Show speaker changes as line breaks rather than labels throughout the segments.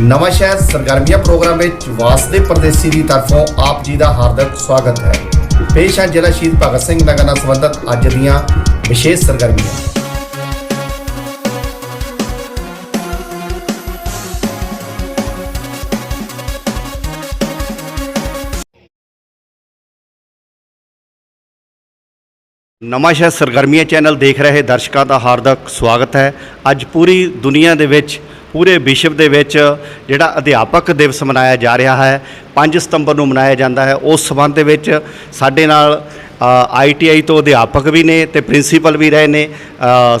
ਨਵਾਂ ਸ਼ਹਿਰ ਸਰਗਰਮੀਆਂ ਪ੍ਰੋਗਰਾਮ ਵਿੱਚ ਵਾਸਦੇ ਪਰਦੇਸੀ ਦੀ ਤਰਫੋਂ ਆਪ ਜੀ ਦਾ ਹਾਰਦਿਕ ਸਵਾਗਤ ਹੈ। ਪੇਸ਼ ਹੈ ਜ਼ਿਲ੍ਹਾ ਸ਼ਹੀਦ ਭਗਤ ਸਿੰਘ ਨਗਰ ਨਾਲ ਸੰਬੰਧਿਤ ਅੱਜ ਦੀਆਂ ਵਿਸ਼ੇਸ਼ ਸਰਗਰਮੀਆਂ। ਨਵਾਂ ਸ਼ਹਿਰ ਸਰਗਰਮੀਆਂ ਚੈਨਲ ਦੇਖ ਰਹੇ ਦਰਸ਼ਕਾਂ ਦਾ ਹਾਰਦਿਕ ਸਵਾਗਤ ਹੈ। ਅੱਜ ਪੂਰੀ ਦੁਨੀਆ ਦੇ ਵਿੱਚ ਪੂਰੇ ਵਿਸ਼ਵ ਦੇ ਵਿੱਚ ਜਿਹੜਾ ਅਧਿਆਪਕ ਦਿਵਸ ਮਨਾਇਆ ਜਾ ਰਿਹਾ ਹੈ 5 ਸਤੰਬਰ ਨੂੰ ਮਨਾਇਆ ਜਾਂਦਾ ਹੈ। ਉਸ ਸਬੰਧ ਦੇ ਵਿੱਚ ਸਾਡੇ ਨਾਲ ਆਈਟੀਆਈ ਤੋਂ ਅਧਿਆਪਕ ਵੀ ਨੇ ਤੇ ਪ੍ਰਿੰਸੀਪਲ ਵੀ ਰਹੇ ਨੇ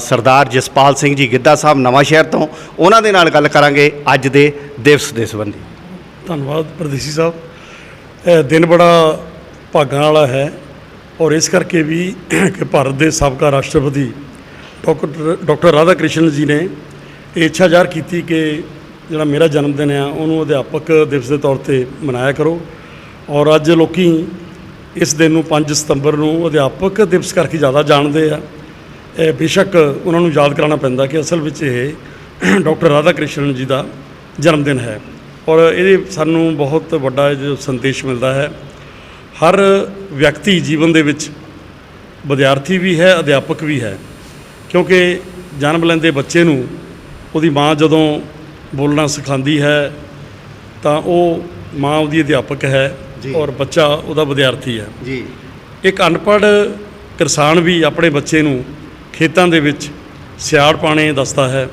ਸਰਦਾਰ ਜਸਪਾਲ ਸਿੰਘ ਜੀ ਗਿੱਧਾ ਸਾਹਿਬ ਨਵਾਂ ਸ਼ਹਿਰ ਤੋਂ। ਉਹਨਾਂ ਦੇ ਨਾਲ ਗੱਲ ਕਰਾਂਗੇ ਅੱਜ ਦੇ ਦਿਵਸ ਦੇ ਸੰਬੰਧੀ।
ਧੰਨਵਾਦ ਪ੍ਰਦੇਸੀ ਸਾਹਿਬ। ਇਹ ਦਿਨ ਬੜਾ ਭਾਗਾਂ ਵਾਲਾ ਹੈ ਔਰ ਇਸ ਕਰਕੇ ਵੀ ਕਿ ਭਾਰਤ ਦੇ ਸਾਬਕਾ ਰਾਸ਼ਟਰਪਤੀ ਡਾਕਟਰ ਡਾਕਟਰ ਰਾਧਾ ਕ੍ਰਿਸ਼ਨ ਜੀ ਨੇ ਇਹ ਇੱਛਾ ਜ਼ਾਹਰ ਕੀਤੀ ਕਿ ਜਿਹੜਾ ਮੇਰਾ ਜਨਮ ਦਿਨ ਆ, ਉਹਨੂੰ ਅਧਿਆਪਕ ਦਿਵਸ ਦੇ ਤੌਰ ਤੇ ਮਨਾਇਆ ਕਰੋ। ਔਰ ਅੱਜ ਲੋਕੀ ਇਸ ਦਿਨ ਨੂੰ 5 ਸਤੰਬਰ ਨੂੰ ਅਧਿਆਪਕ ਦਿਵਸ ਕਰਕੇ ਜ਼ਿਆਦਾ ਜਾਣਦੇ ਆ। ਇਹ ਬੇਸ਼ੱਕ ਉਹਨਾਂ ਨੂੰ ਯਾਦ ਕਰਾਉਣਾ ਪੈਂਦਾ ਕਿ ਅਸਲ ਵਿੱਚ ਇਹ ਡਾਕਟਰ ਰਾਧਾ ਕ੍ਰਿਸ਼ਨ ਜੀ ਦਾ ਜਨਮ ਦਿਨ ਹੈ। ਔਰ ਇਹਦੇ ਸਾਨੂੰ ਬਹੁਤ ਵੱਡਾ ਜੋ ਸੰਦੇਸ਼ ਮਿਲਦਾ ਹੈ, ਹਰ ਵਿਅਕਤੀ ਜੀਵਨ ਦੇ ਵਿੱਚ ਵਿਦਿਆਰਥੀ ਵੀ ਹੈ, ਅਧਿਆਪਕ ਵੀ ਹੈ। ਕਿਉਂਕਿ ਜਨਮ ਲੈਂਦੇ ਬੱਚੇ ਨੂੰ ਉਹਦੀ ਮਾਂ ਜਦੋਂ ਬੋਲਣਾ ਸਿਖਾਉਂਦੀ ਹੈ ਤਾਂ ਉਹ ਮਾਂ ਉਹਦੀ ਅਧਿਆਪਕ ਹੈ। ਔਰ ਬੱਚਾ ਉਹਦਾ ਵਿਦਿਆਰਥੀ ਹੈ।
ਜੀ।
ਇੱਕ ਅਨਪੜ੍ਹ ਕਿਸਾਨ ਵੀ ਆਪਣੇ ਬੱਚੇ ਨੂੰ ਖੇਤਾਂ ਦੇ ਵਿੱਚ ਸਿਆੜ ਪਾਣੇ ਦੱਸਦਾ ਹੈ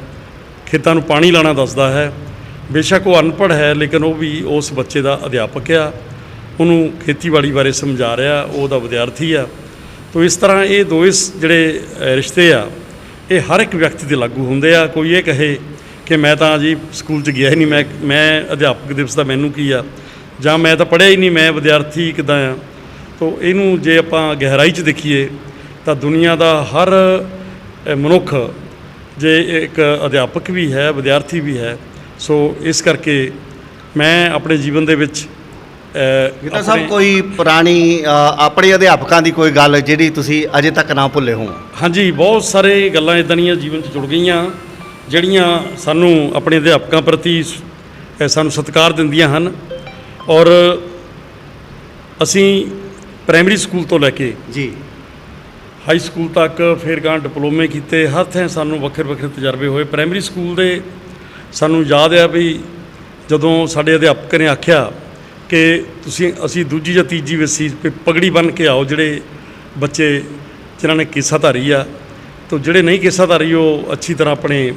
ਖੇਤਾਂ ਨੂੰ ਪਾਣੀ ਲਾਣਾ ਦੱਸਦਾ ਹੈ। ਬੇਸ਼ੱਕ ਉਹ ਅਨਪੜ੍ਹ ਹੈ ਲੇਕਿਨ ਉਹ ਵੀ ਉਸ ਬੱਚੇ ਦਾ ਅਧਿਆਪਕ ਆ। ਉਹਨੂੰ ਖੇਤੀਬਾੜੀ ਬਾਰੇ ਸਮਝਾ ਰਿਹਾ ਉਹ ਉਹਦਾ ਵਿਦਿਆਰਥੀ ਆ। ਤੋ ਇਸ ਤਰ੍ਹਾਂ ਇਹ ਦੋ ਇਸ ਜਿਹੜੇ ਰਿਸ਼ਤੇ ਆ ਇਹ ਹਰ ਇੱਕ ਵਿਅਕਤੀ ਤੇ ਲਾਗੂ ਹੁੰਦੇ ਆ। ਕੋਈ ਇਹ ਕਹੇ ਕਿ ਮੈਂ ਤਾਂ ਜੀ ਸਕੂਲ 'ਚ ਗਿਆ ਹੀ ਨਹੀਂ, ਮੈਂ ਮੈਂ ਅਧਿਆਪਕ ਦਿਵਸ ਦਾ ਮੈਨੂੰ ਕੀ ਆ? ਜਾਂ ਮੈਂ ਤਾਂ ਪੜ੍ਹਿਆ ਹੀ ਨਹੀਂ, ਮੈਂ ਵਿਦਿਆਰਥੀ ਕਿੱਦਾਂ ਆ? ਤੋ ਇਹਨੂੰ ਜੇ ਆਪਾਂ ਗਹਿਰਾਈ 'ਚ ਦੇਖੀਏ, ਤਾਂ ਦੁਨੀਆ ਦਾ ਹਰ ਮਨੁੱਖ ਜੇ ਇੱਕ ਅਧਿਆਪਕ ਵੀ ਹੈ, ਵਿਦਿਆਰਥੀ ਵੀ ਹੈ, ਸੋ ਇਸ ਕਰਕੇ ਮੈਂ ਆਪਣੇ ਜੀਵਨ ਦੇ ਵਿੱਚ ਆਪਣੇ-
ਸਾਹਿਬ ਕੋਈ ਪੁਰਾਣੀ ਆਪਣੇ ਅਧਿਆਪਕਾਂ ਦੀ ਕੋਈ ਗੱਲ ਜਿਹੜੀ ਤੁਸੀਂ ਅਜੇ ਤੱਕ ਨਾ ਭੁੱਲੇ ਹੋ
ਹਾਂਜੀ ਬਹੁਤ ਸਾਰੇ ਗੱਲਾਂ ਇਦਾਂ ਦੀਆਂ ਜੀਵਨ 'ਚ ਜੁੜ ਗਈਆਂ ਜਿਹੜੀਆਂ ਸਾਨੂੰ ਆਪਣੇ ਅਧਿਆਪਕਾਂ ਪ੍ਰਤੀ ਸਾਨੂੰ ਸਤਿਕਾਰ ਦਿੰਦੀਆਂ ਹਨ ਔਰ ਅਸੀਂ ਪ੍ਰਾਇਮਰੀ ਸਕੂਲ ਤੋਂ ਲੈ ਕੇ
ਜੀ।
ਹਾਈ ਸਕੂਲ ਤੱਕ ਫਿਰ ਗਾਂ ਡਿਪਲੋਮੇ ਕੀਤੇ ਹਰ ਥਾਂ ਸਾਨੂੰ ਵੱਖਰੇ ਵੱਖਰੇ ਤਜਰਬੇ ਹੋਏ। ਪ੍ਰਾਇਮਰੀ ਸਕੂਲ ਦੇ ਸਾਨੂੰ ਯਾਦ ਆ ਵੀ ਜਦੋਂ ਸਾਡੇ ਅਧਿਆਪਕ ਨੇ ਆਖਿਆ ਕਿ ਤੁਸੀਂ ਅਸੀਂ ਦੂਜੀ ਜਾਂ ਤੀਜੀ ਵਸੀ ਪਗੜੀ ਬੰਨ ਕੇ ਆਓ ਜਿਹੜੇ ਬੱਚੇ ਜਿਨ੍ਹਾਂ ਨੇ ਕੇਸਾ ਧਾਰੀ ਆ। ਤੋ ਜਿਹੜੇ ਨਹੀਂ ਕੇਸਾ ਧਾਰੀ ਉਹ ਅੱਛੀ ਤਰ੍ਹਾਂ ਆਪਣੇ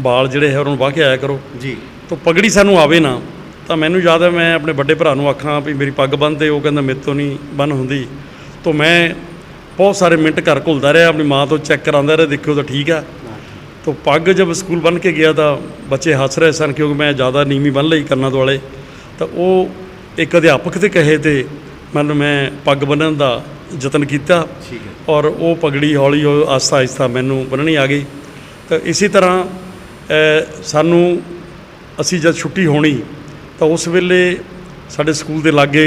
ਬਾਲ ਜਿਹੜੇ ਹੈ ਉਹਨਾਂ ਨੂੰ ਵਾਹ ਕੇ ਆਇਆ ਕਰੋ।
ਜੀ।
ਤੋ ਪਗੜੀ ਸਾਨੂੰ ਆਵੇ ਨਾ ਤਾਂ ਮੈਨੂੰ ਯਾਦ ਹੈ ਮੈਂ ਆਪਣੇ ਵੱਡੇ ਭਰਾ ਨੂੰ ਆਖਾਂ ਵੀ ਮੇਰੀ ਪੱਗ ਬੰਨ੍ਹ ਦੇ ਉਹ ਕਹਿੰਦਾ ਮੇਰੇ ਤੋਂ ਨਹੀਂ ਬੰਨ ਹੁੰਦੀ। ਤੋ ਮੈਂ ਬਹੁਤ ਸਾਰੇ ਮਿੰਟ ਘਰ ਘੁਲਦਾ ਰਿਹਾ ਆਪਣੀ ਮਾਂ ਤੋਂ ਚੈੱਕ ਕਰਾਉਂਦਾ ਰਿਹਾ ਦੇਖਿਓ ਤਾਂ ਠੀਕ ਆ। ਤੋ ਪੱਗ ਜਦ ਸਕੂਲ ਬੰਨ ਕੇ ਗਿਆ ਤਾਂ ਬੱਚੇ ਹੱਸ ਰਹੇ ਸਨ ਕਿਉਂਕਿ ਮੈਂ ਜ਼ਿਆਦਾ ਨੀਵੀਂ ਬੰਨ ਲਈ ਕੰਨਾਂ ਦੁਆਲੇ। ਤਾਂ ਉਹ ਇੱਕ ਅਧਿਆਪਕ ਦੇ ਕਹੇ ਤੇ ਮੈਨੂੰ ਮੈਂ ਪੱਗ ਬੰਨਣ ਦਾ ਯਤਨ ਕੀਤਾ
ਠੀਕ ਹੈ।
ਔਰ ਉਹ ਪਗੜੀ ਹੌਲੀ ਹੌਲੀ ਆਸਤਾ ਆਸਤਾ ਮੈਨੂੰ ਬੰਨਣੀ ਆ ਗਈ। ਤਾਂ ਇਸੇ ਤਰ੍ਹਾਂ ਸਾਨੂੰ ਅਸੀਂ ਜਦ ਛੁੱਟੀ ਹੋਣੀ ਤਾਂ ਉਸ ਵੇਲੇ ਸਾਡੇ ਸਕੂਲ ਦੇ ਲਾਗੇ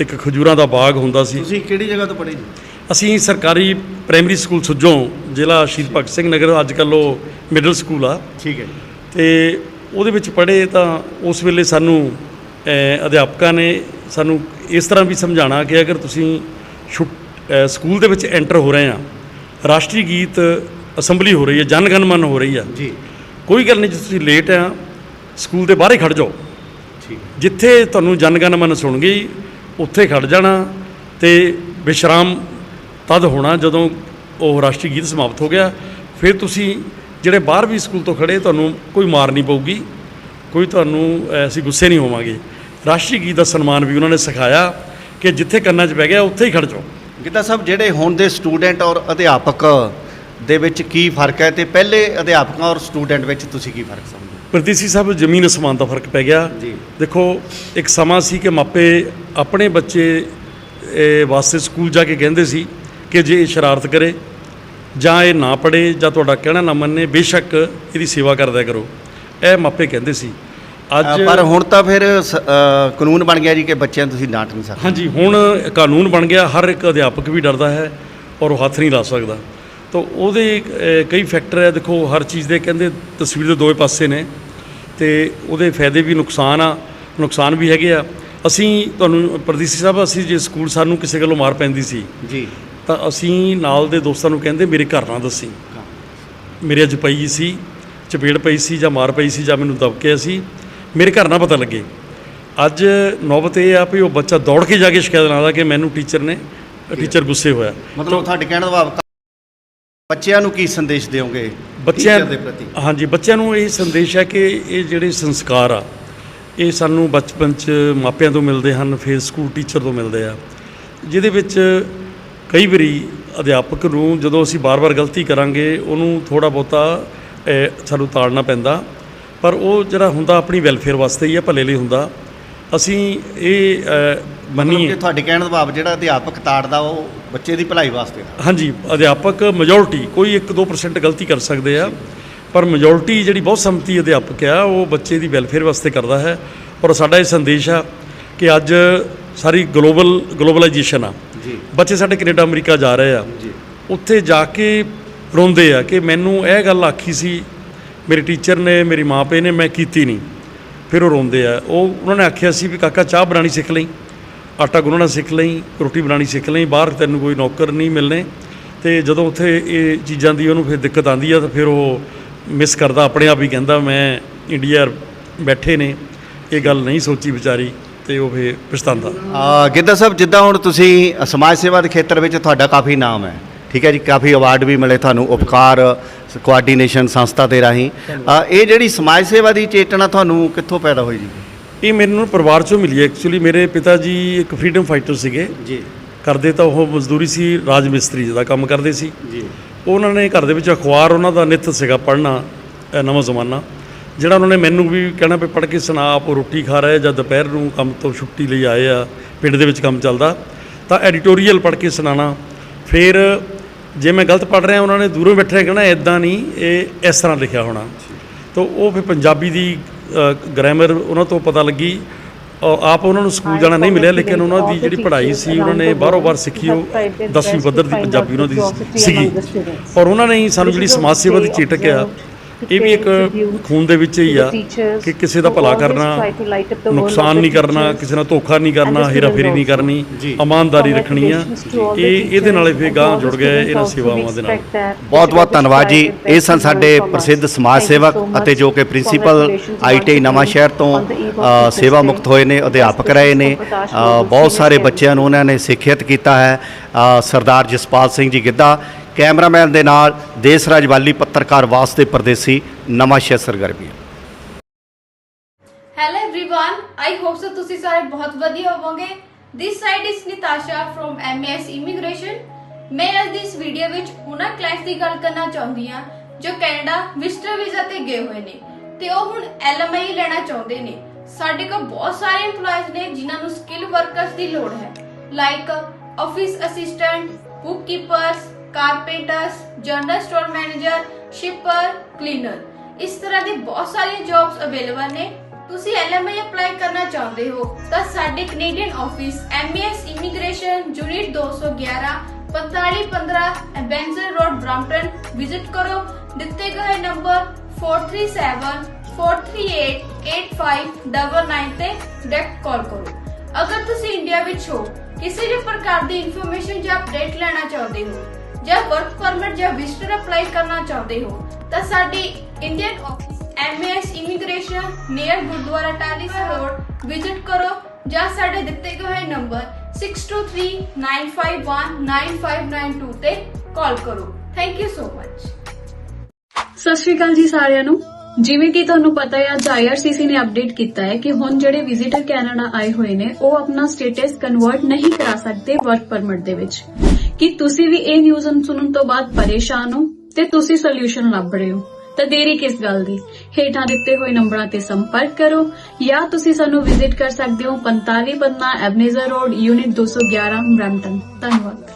ਇੱਕ ਖਜੂਰਾਂ ਦਾ ਬਾਗ ਹੁੰਦਾ ਸੀ।
ਤੁਸੀਂ ਕਿਹੜੀ ਜਗ੍ਹਾ ਤੋਂ ਪੜ੍ਹੇ ਜੀ?
ਅਸੀਂ ਸਰਕਾਰੀ ਪ੍ਰਾਇਮਰੀ ਸਕੂਲ ਸੁੱਜੋਂ ਜ਼ਿਲ੍ਹਾ ਸ਼ਹੀਦ ਭਗਤ ਸਿੰਘ ਨਗਰ ਅੱਜ ਕੱਲ੍ਹ ਉਹ ਮਿਡਲ ਸਕੂਲ ਆ।
ਠੀਕ ਹੈ
ਤੇ ਉਹਦੇ ਵਿੱਚ ਪੜ੍ਹੇ ਤਾਂ ਉਸ ਵੇਲੇ ਸਾਨੂੰ ਅਧਿਆਪਕਾਂ ਨੇ ਸਾਨੂੰ ਇਸ ਤਰ੍ਹਾਂ ਵੀ ਸਮਝਾਉਣਾ ਕਿ ਅਗਰ ਤੁਸੀਂ ਸਕੂਲ ਦੇ ਵਿੱਚ ਐਂਟਰ ਹੋ ਰਹੇ ਆ ਰਾਸ਼ਟਰੀ ਗੀਤ ਅਸੈਂਬਲੀ ਹੋ ਰਹੀ ਹੈ ਜਨ ਗਣ ਮਨ ਹੋ ਰਹੀ ਆ
ਜੀ।
ਕੋਈ ਗੱਲ ਨਹੀਂ ਜੇ ਤੁਸੀਂ ਲੇਟ ਆ ਸਕੂਲ ਦੇ ਬਾਹਰ ਹੀ ਖੜ ਜਾਓ।
ਠੀਕ।
ਜਿੱਥੇ ਤੁਹਾਨੂੰ ਜਨ ਗਣ ਮਨ ਸੁਣ ਗਈ ਉੱਥੇ ਖੜ ਜਾਣਾ ਤੇ ਵਿਸ਼ਰਾਮ ਤਦ ਹੋਣਾ ਜਦੋਂ ਉਹ ਰਾਸ਼ਟਰੀ ਗੀਤ ਸਮਾਪਤ ਹੋ ਗਿਆ। ਫਿਰ ਤੁਸੀਂ ਜਿਹੜੇ ਬਾਹਰ ਵੀ ਸਕੂਲ ਤੋਂ ਖੜੇ ਤੁਹਾਨੂੰ ਕੋਈ ਮਾਰ ਨਹੀਂ ਪਊਗੀ ਕੋਈ ਤੁਹਾਨੂੰ ਅਸੀਂ ਗੁੱਸੇ ਨਹੀਂ ਹੋਵਾਂਗੇ। ਰਾਸ਼ਟਰੀ ਗੀਤ ਦਾ ਸਨਮਾਨ ਵੀ ਉਹਨਾਂ ਨੇ ਸਿਖਾਇਆ ਕਿ ਜਿੱਥੇ ਕੰਨਾਂ 'ਚ ਬਹਿ ਗਿਆ ਉੱਥੇ ਹੀ ਖੜ ਜਾਓ।
ਗਿੱਧਾ ਸਾਹਿਬ ਜਿਹੜੇ ਹੁਣ ਦੇ ਸਟੂਡੈਂਟ ਔਰ ਅਧਿਆਪਕ ਦੇ ਵਿੱਚ ਕੀ ਫ਼ਰਕ ਹੈ ਤੇ ਪਹਿਲੇ ਅਧਿਆਪਕਾਂ ਔਰ ਸਟੂਡੈਂਟ ਵਿੱਚ ਤੁਸੀਂ ਕੀ ਫ਼ਰਕ ਸਮਝਦੇ?
ਪ੍ਰਤੀਸੀ ਸਾਹਿਬ ਜ਼ਮੀਨ ਅਸਮਾਨ ਦਾ ਫ਼ਰਕ ਪੈ ਗਿਆ।
ਜੀ।
ਦੇਖੋ ਇੱਕ ਸਮਾਂ ਸੀ ਕਿ ਮਾਪੇ ਆਪਣੇ ਬੱਚੇ ਇਹ ਵਾਸਤੇ ਸਕੂਲ ਜਾ ਕੇ ਕਹਿੰਦੇ ਸੀ ਕਿ ਜੇ ਇਹ ਸ਼ਰਾਰਤ ਕਰੇ ਜਾਂ ਇਹ ਨਾ ਪੜੇ ਜਾਂ ਤੁਹਾਡਾ ਕਹਿਣਾ ਨਾ ਮੰਨੇ ਬੇਸ਼ੱਕ ਇਹਦੀ ਸੇਵਾ ਕਰਦਿਆ ਕਰੋ। ਇਹ ਮਾਪੇ ਕਹਿੰਦੇ ਸੀ। ਅੱਜ
ਪਰ ਹੁਣ ਤਾਂ ਫਿਰ ਸ- ਅ, ਕਾਨੂੰਨ ਬਣ ਗਿਆ ਜੀ ਕਿ ਬੱਚਿਆਂ ਨੂੰ ਤੁਸੀਂ ਡਾਂਟ ਨਹੀਂ ਸਕਦੇ।
ਹਾਂਜੀ ਹੁਣ ਕਾਨੂੰਨ ਬਣ ਗਿਆ ਹਰ ਇੱਕ ਅਧਿਆਪਕ ਵੀ ਡਰਦਾ ਹੈ ਔਰ ਉਹ ਹੱਥ ਨਹੀਂ ਲਾ ਸਕਦਾ। ਤਾਂ ਉਹਦੇ ਕਈ ਫੈਕਟਰ ਹੈ ਦੇਖੋ ਹਰ ਚੀਜ਼ ਦੇ ਕਹਿੰਦੇ ਤਸਵੀਰ ਦੇ ਦੋਵੇਂ ਪਾਸੇ ਨੇ ਤੇ ਉਹਦੇ ਫਾਇਦੇ ਵੀ ਨੁਕਸਾਨ ਆ ਨੁਕਸਾਨ ਵੀ ਹੈਗੇ ਆ। ਅਸੀਂ ਤੁਹਾਨੂੰ ਪ੍ਰਦੀਸੀ ਸਾਹਿਬ ਅਸੀਂ ਜੇ ਸਕੂਲ ਸਾਨੂੰ ਕਿਸੇ ਗੱਲੋਂ ਮਾਰ ਪੈਂਦੀ ਸੀ
ਜੀ।
ਤਾਂ ਅਸੀਂ ਨਾਲ ਦੇ ਦੋਸਤਾਂ ਨੂੰ ਕਹਿੰਦੇ ਮੇਰੇ ਘਰ ਨਾ ਦੱਸੀ। ਮੇਰੇ ਅੱਜ ਪਈ ਸੀ ਚਪੇੜ ਪਈ ਸੀ ਜਾਂ ਮਾਰ ਪਈ ਸੀ ਜਾਂ ਮੈਨੂੰ ਦਬਕਿਆ ਸੀ ਮੇਰੇ ਘਰ ਨਾ ਪਤਾ ਲੱਗੇ। ਅੱਜ ਨੌਬਤ ਇਹ ਆ ਵੀ ਉਹ ਬੱਚਾ ਦੌੜ ਕੇ ਜਾ ਕੇ ਸ਼ਿਕਾਇਤ ਲਾਉਂਦਾ ਕਿ ਮੈਨੂੰ ਟੀਚਰ ਨੇ ਟੀਚਰ ਗੁੱਸੇ ਹੋਇਆ।
ਮਤਲਬ ਤੁਹਾਡੇ ਕਹਿਣ ਦਾ ਭਾਵ ਬੱਚਿਆਂ ਨੂੰ ਕੀ ਸੰਦੇਸ਼ ਦਿਓਗੇ
ਬੱਚਿਆਂ
ਦੇ ਪ੍ਰਤੀ?
ਹਾਂਜੀ ਬੱਚਿਆਂ ਨੂੰ ਇਹ ਸੰਦੇਸ਼ ਹੈ ਕਿ ਇਹ ਜਿਹੜੇ ਸੰਸਕਾਰ ਆ ਇਹ ਸਾਨੂੰ ਬਚਪਨ 'ਚ ਮਾਪਿਆਂ ਤੋਂ ਮਿਲਦੇ ਹਨ ਫਿਰ ਸਕੂਲ ਟੀਚਰ ਤੋਂ ਮਿਲਦੇ ਆ। ਜਿਹਦੇ ਵਿੱਚ ਕਈ ਵਾਰੀ ਅਧਿਆਪਕ ਨੂੰ ਜਦੋਂ ਅਸੀਂ ਬਾਰ-ਬਾਰ ਗਲਤੀ ਕਰਾਂਗੇ ਉਹਨੂੰ ਥੋੜਾ ਬਹੁਤਾ ਸਾਨੂੰ ਤਾੜਨਾ ਪੈਂਦਾ। ਪਰ ਉਹ ਜਿਹੜਾ ਹੁੰਦਾ ਆਪਣੀ ਵੈਲਫੇਅਰ ਵਾਸਤੇ ਹੀ ਆ ਭਲੇ ਲਈ ਹੁੰਦਾ। ਅਸੀਂ ਇਹ ਮੰਨੀਏ।
ਕਿ ਤੁਹਾਡੇ ਕਹਿਣ ਦਾ ਭਾਵ ਜਿਹੜਾ ਅਧਿਆਪਕ ਤਾੜਦਾ ਉਹ ਬੱਚੇ ਦੀ ਭਲਾਈ ਵਾਸਤੇ
ਹਾਂਜੀ ਅਧਿਆਪਕ ਮੈਜੋਰਟੀ ਕੋਈ 1-2% ਗਲਤੀ ਕਰ ਸਕਦੇ ਆ। ਪਰ ਮੈਜੋਰਟੀ ਜਿਹੜੀ ਬਹੁਤ ਸੰਮਤੀ ਅਧਿਆਪਕ ਆ ਉਹ ਬੱਚੇ ਦੀ ਵੈਲਫੇਅਰ ਵਾਸਤੇ ਕਰਦਾ ਹੈ। ਔਰ ਸਾਡਾ ਇਹ ਸੰਦੇਸ਼ ਆ ਕਿ ਅੱਜ ਸਾਰੀ ਗਲੋਬਲ ਗਲੋਬਲਾਈਜੇਸ਼ਨ ਆ।
ਜੀ।
ਬੱਚੇ ਸਾਡੇ ਕੈਨੇਡਾ ਅਮਰੀਕਾ ਜਾ ਰਹੇ ਆ।
ਜੀ।
ਉੱਥੇ ਜਾ ਕੇ ਰੋਂਦੇ ਆ ਕਿ ਮੈਨੂੰ ਇਹ ਗੱਲ ਆਖੀ ਸੀ ਮੇਰੇ ਟੀਚਰ ਨੇ, ਮੇਰੀ ਮਾਂ ਪੇ ਨੇ, ਮੈਂ ਕੀਤੀ ਨਹੀਂ। ਫਿਰ ਉਹ ਰੋਂਦੇ ਆ। ਉਹ, ਉਹਨਾਂ ਨੇ ਆਖਿਆ ਸੀ ਵੀ ਕਾਕਾ ਚਾਹ ਬਣਾਉਣੀ ਸਿੱਖ ਲਈ। ਆਟਾ ਗੁੰਨਣਾ ਸਿੱਖ ਲਈ, ਰੋਟੀ ਬਣਾਉਣੀ ਸਿੱਖ ਲਈ। ਬਾਹਰ ਤੈਨੂੰ ਕੋਈ ਨੌਕਰ ਨਹੀਂ ਮਿਲਨੇ ਤੇ ਜਦੋਂ ਉੱਥੇ ਇਹ ਚੀਜ਼ਾਂ ਦੀ ਉਹਨੂੰ ਫਿਰ ਦਿੱਕਤ ਆਉਂਦੀ ਆ, ਤਾਂ ਫਿਰ ਉਹ ਮਿਸ ਕਰਦਾ, ਆਪਣੇ ਆਪ ਹੀ ਕਹਿੰਦਾ, ਮੈਂ ਇੰਡੀਆ ਬੈਠੇ ਨੇ। ਇਹ ਗੱਲ ਨਹੀਂ ਸੋਚੀ ਵਿਚਾਰੀ। ਤੇ ਉਹ ਫਿਰ ਪਛਤਾਉਂਦਾ।
ਆ ਗਿੱਧਾ ਸਾਹਿਬ, ਜਿੱਦਾਂ ਹੁਣ ਤੁਸੀਂ ਸਮਾਜ ਸੇਵਾ ਦੇ ਖੇਤਰ ਵਿੱਚ ਤੁਹਾਡਾ ਕਾਫੀ ਨਾਮ ਹੈ। ਠੀਕ ਹੈ ਜੀ ਕਾਫੀ ਅਵਾਰਡ ਵੀ ਮਿਲੇ ਤੁਹਾਨੂੰ ਉਪਕਾਰ ਕੋਆਰਡੀਨੇਸ਼ਨ ਸੰਸਥਾ ਦੇ ਰਾਹੀਂ। ਇਹ ਜਿਹੜੀ ਸਮਾਜ ਸੇਵਾ ਦੀ ਚੇਤਨਾ ਤੁਹਾਨੂੰ ਕਿੱਥੋਂ ਪੈਦਾ ਹੋਈ ਜੀ?
ਇਹ ਮੈਨੂੰ ਪਰਿਵਾਰ ਚੋਂ ਮਿਲੀ ਐਕਚੁਅਲੀ ਮੇਰੇ ਪਿਤਾ ਜੀ ਇੱਕ ਫਰੀडम ਫਾਈਟਰ ਸੀਗੇ।
ਜੀ।
ਕਰਦੇ ਤਾਂ ਉਹ ਮਜ਼ਦੂਰੀ ਸੀ ਰਾਜ ਮਿਸਤਰੀ ਦਾ ਕੰਮ ਕਰਦੇ ਸੀ।
ਜੀ।
ਉਹਨਾਂ ਨੇ ਘਰ ਦੇ ਵਿੱਚ ਅਖਬਾਰ ਉਹਨਾਂ ਦਾ ਨਿੱਤ ਸੀਗਾ ਪੜ੍ਹਨਾ ਨਵਾਂ ਜ਼ਮਾਨਾ। ਜਿਹੜਾ ਉਹਨਾਂ ਨੇ ਮੈਨੂੰ ਵੀ ਕਹਿਣਾ ਵੀ ਪੜ੍ਹ ਕੇ ਸੁਣਾ ਆਪ ਰੋਟੀ ਖਾ ਰਹੇ ਜਾਂ ਦੁਪਹਿਰ ਨੂੰ ਕੰਮ ਤੋਂ ਛੁੱਟੀ ਲਈ ਆਏ ਆ ਪਿੰਡ ਦੇ ਵਿੱਚ ਕੰਮ ਚੱਲਦਾ। ਤਾਂ ਐਡੀਟੋਰੀਅਲ ਪੜ੍ਹ ਕੇ ਸੁਣਾਉਣਾ। ਫਿਰ ਜੇ ਮੈਂ ਗਲਤ ਪੜ੍ਹ ਰਿਹਾ ਉਹਨਾਂ ਨੇ ਦੂਰੋਂ ਬੈਠੇ ਕਹਿਣਾ ਇਦਾਂ ਨਹੀਂ ਇਹ ਇਸ ਤਰ੍ਹਾਂ ਲਿਖਿਆ ਹੋਣਾ। ਤਾਂ ਉਹ ਫਿਰ ਪੰਜਾਬੀ ਦੀ ਗ੍ਰਾਮਰ ਉਹਨਾਂ ਤੋਂ ਪਤਾ ਲੱਗੀ। ਆਪ ਉਹਨਾਂ ਨੂੰ ਸਕੂਲ ਜਾਣਾ ਨਹੀਂ ਮਿਲਿਆ ਲੇਕਿਨ ਉਹਨਾਂ ਦੀ ਜਿਹੜੀ ਪੜ੍ਹਾਈ ਸੀ ਉਹਨਾਂ ਨੇ ਬਾਹਰੋਂ ਬਾਹਰ ਸਿੱਖੀ ਉਹ 10ਵੀਂ ਪੱਧਰ ਦੀ ਪੰਜਾਬੀ ਉਹਨਾਂ ਦੀ ਸੀਗੀ। ਔਰ ਉਹਨਾਂ ਨੇ ਹੀ ਸਾਨੂੰ ਜਿਹੜੀ ਸਮਾਜ ਸੇਵਾ ਦੀ ਚੇਟਕ ਆ ਇਹ ਵੀ ਇੱਕ ਖੂਨ ਦੇ ਵਿੱਚ ਹੀ ਆ ਕਿ ਕਿਸੇ ਦਾ ਭਲਾ ਕਰਨਾ ਨੁਕਸਾਨ ਨਹੀਂ ਕਰਨਾ ਕਿਸੇ ਨਾਲ ਧੋਖਾ ਨਹੀਂ ਕਰਨਾ ਹੇਰਾਫੇਰੀ ਨਹੀਂ ਕਰਨੀ ਇਮਾਨਦਾਰੀ ਰੱਖਣੀ ਆ। ਇਹ ਇਹਦੇ ਨਾਲੇ ਫੇ ਗਾਂ ਜੁੜ ਗਏ ਇਹਨਾਂ ਸੇਵਾਵਾਂ ਦੇ ਨਾਲ।
ਬਹੁਤ ਬਹੁਤ ਧੰਨਵਾਦ ਜੀ। ਇਹ ਸਨ ਸਾਡੇ ਪ੍ਰਸਿੱਧ ਸਮਾਜ ਸੇਵਕ ਅਤੇ ਜੋ ਕਿ ਪ੍ਰਿੰਸੀਪਲ ਆਈਟੀ ਨਵਾਂ ਸ਼ਹਿਰ ਤੋਂ ਸੇਵਾ ਮੁਕਤ ਹੋਏ ਨੇ ਅਧਿਆਪਕ ਰਹੇ ਨੇ। ਬਹੁਤ ਸਾਰੇ ਬੱਚਿਆਂ ਨੂੰ ਉਹਨਾਂ ਨੇ ਸਿੱਖਿਅਤ ਕੀਤਾ ਹੈ। ਸਰਦਾਰ ਜਸਪਾਲ ਸਿੰਘ ਜੀ ਗਿੱਧਾ ਕੈਮਰਾਮੈਨ ਦੇ ਨਾਲ ਦੇਸਰਾਜ ਵਾਲੀ ਪੱਤਰਕਾਰ ਵਾਸਤੇ ਪਰਦੇਸੀ ਨਵਾਂ ਸ਼ਹਿਰ ਸਰਗਰਮੀ
hello everyone I hope so ਤੁਸੀਂ ਸਾਰੇ ਬਹੁਤ ਵਧੀਆ ਹੋਵੋਗੇ this side is Nitasha from M S immigration ਮੈਂ ਅੱਜ ਦੀ ਇਸ ਵੀਡੀਓ ਵਿੱਚ ਉਹਨਾਂ ਕਲਾਇੰਟਸ ਦੀ ਗੱਲ ਕਰਨਾ ਚਾਹੁੰਦੀ ਹਾਂ ਜੋ ਕੈਨੇਡਾ ਵਿਜ਼ਟਰ ਵੀਜ਼ਾ ਤੇ ਗਏ ਹੋਏ ਨੇ ਤੇ ਉਹ ਹੁਣ ਐਲਐਮਆਈ ਲੈਣਾ ਚਾਹੁੰਦੇ ਨੇ ਸਾਡੇ ਕੋਲ ਬਹੁਤ ਸਾਰੇ EMPLOYEES ਨੇ ਜਿਨ੍ਹਾਂ ਨੂੰ ਸਕਿੱਲ ਵਰਕਰਸ ਦੀ ਲੋੜ ਹੈ like office assistant ਬੁੱਕਕੀਪਰਸ carpenters general store manager shipper cleaner ਇਸ ਤਰ੍ਹਾਂ ਦੀ ਬਹੁਤ ਸਾਰੀਆਂ ਜੌਬਸ ਅਵੇਲੇਬਲ ਨੇ। ਤੁਸੀਂ ਐਲਐਮਆਈ ਅਪਲਾਈ ਕਰਨਾ ਚਾਹੁੰਦੇ ਹੋ, ਤਾਂ ਸਾਡੇ Canadian office MS immigration unit 211 4515 Ebenezer road Brampton visit ਕਰੋ। ਦਿੱਤੇ ਗਏ ਨੰਬਰ 4374388599 ਤੇ ਡਾਇਰੈਕਟ ਕਾਲ ਕਰੋ। ਅਗਰ ਤੁਸੀਂ ਇੰਡੀਆ ਵਿੱਚ ਹੋ, ਕਿਸੇ ਵੀ ਪ੍ਰਕਾਰ ਦੀ ਇਨਫੋਰਮੇਸ਼ਨ ਜਾਂ ਅਪਡੇਟ ਲੈਣਾ ਚਾਹੁੰਦੇ ਹੋ ਜਾਂ ਵਰਕ ਪਰਮਿਟ ਜਾਂ ਵਿਜ਼ਟਰ ਅਪਲਾਈ ਕਰਨਾ ਚਾਹੁੰਦੇ ਹੋ, ਤਾਂ ਸਾਡੀ Indian office MS immigration near Gurdwara ਟਾਲੀਸ road visit ਕਰੋ ਜਾਂ ਸਾਡੇ ਦਿੱਤੇ ਗਏ ਨੰਬਰ 6239519592 ਤੇ ਕਾਲ ਕਰੋ। ਥੈਂਕ ਯੂ ਸੋ ਮਚ
ਸਤਿ ਸ਼੍ਰੀ ਅਕਾਲ ਜੀ ਸਾਰਿਆਂ ਨੂੰ। ਜਿਵੇਂ ਕਿ ਤੁਹਾਨੂੰ ਪਤਾ ਹੈ, ਅੱਜ IRCC ਨੇ ਅਪਡੇਟ ਕੀਤਾ ਹੈ ਕਿ ਹੁਣ ਜਿਹੜੇ ਵਿਜ਼ਿਟਰ ਕੈਨੇਡਾ ਆਏ ਹੋਏ ਨੇ, ਉਹ ਆਪਣਾ ਸਟੇਟਸ ਕਨਵਰਟ ਨਹੀਂ ਕਰਾ ਸਕਦੇ ਵਰਕ ਪਰਮਿਟ ਦੇ ਵਿੱਚ। ਕਿ ਤੁਸੀਂ ਵੀ ਇਹ ਨਿਊਜ਼ ਸੁਣਨ ਤੋਂ ਬਾਅਦ ਪਰੇਸ਼ਾਨ ਹੋ ਤੇ ਤੁਸੀਂ ਸੋਲੂਸ਼ਨ ਲੱਭ ਰਹੇ ਹੋ। ਤਾਂ ਦੇਰੀ ਕਿਸ ਗੱਲ ਦੀ? ਹੇਠਾਂ ਦਿੱਤੇ ਹੋਏ ਨੰਬਰਾਂ ਤੇ ਸੰਪਰਕ ਕਰੋ ਜਾਂ ਤੁਸੀਂ ਸਾਨੂੰ ਵਿਜ਼ਿਟ ਕਰ ਸਕਦੇ ਹੋ 45 ਪੰਨਾ ਐਬਨੇਜ਼ਰ ਰੋਡ ਯੂਨਿਟ 211 ਬ੍ਰੈਂਟਨ ਧੰਨਵਾਦ।